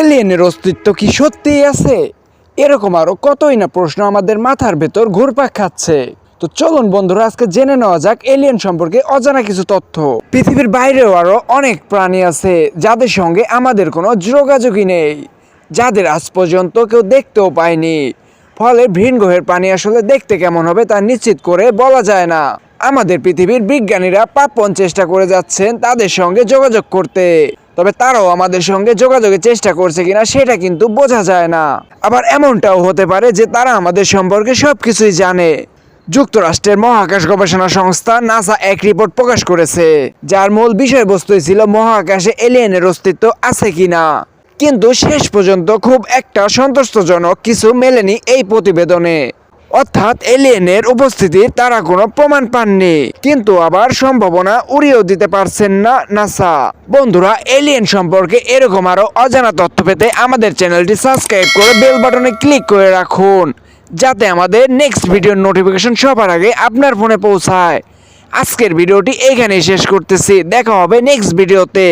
এলিয়েনের অস্তিত্ব কি সত্যিই আছে? এরকম আরও কতই না প্রশ্ন আমাদের মাথার ভেতর ঘুরপাক খাচ্ছে। তো চলুন বন্ধুরা, আজকে জেনে নেওয়া যাক এলিয়েন সম্পর্কে অজানা কিছু তথ্য। পৃথিবীর বাইরেও আরও অনেক প্রাণী আছে, যাদের সঙ্গে আমাদের কোনো যোগাযোগই নেই, যাদের আজ পর্যন্ত কেউ দেখতেও পায়নি। ফলে ভিন গ্রহের প্রাণী আসলে দেখতে কেমন হবে তা নিশ্চিত করে বলা যায় না। আমাদের পৃথিবীর বিজ্ঞানীরা প্রাপ্যন চেষ্টা করে যাচ্ছেন তাদের সঙ্গে যোগাযোগ করতে। তবে তারাও আমাদের সঙ্গে যোগাযোগের চেষ্টা করছে কিনা সেটা কিন্তু বোঝা যায় না। আবার এমনটাও হতে পারে যে তারা আমাদের সম্পর্কে সবকিছুই জানে। যুক্তরাষ্ট্রের মহাকাশ গবেষণা সংস্থা নাসা এক রিপোর্ট প্রকাশ করেছে, যার মূল বিষয়বস্তুই ছিল মহাকাশে এলিয়েনের অস্তিত্ব আছে কিনা। কিন্তু শেষ পর্যন্ত খুব একটা সন্তুষ্টজনক কিছু মেলেনি এই প্রতিবেদনে। অর্থাৎ এলিয়েনের উপস্থিতির তারা কোনো প্রমাণ পাননি। কিন্তু আবার সম্ভাবনা উড়িয়েও দিতে পারছেন না নাসা। বন্ধুরা এলিয়েন সম্পর্কে এরকম আরও অজানা তথ্য পেতে আমাদের চ্যানেলটি সাবস্ক্রাইব করে বেল বাটনে ক্লিক করে রাখুন, যাতে আমাদের নেক্সট ভিডিওর নোটিফিকেশন সবার আগে আপনার ফোনে পৌঁছায়। আজকের ভিডিওটি এখানেই শেষ করতেছি। দেখা হবে নেক্সট ভিডিওতে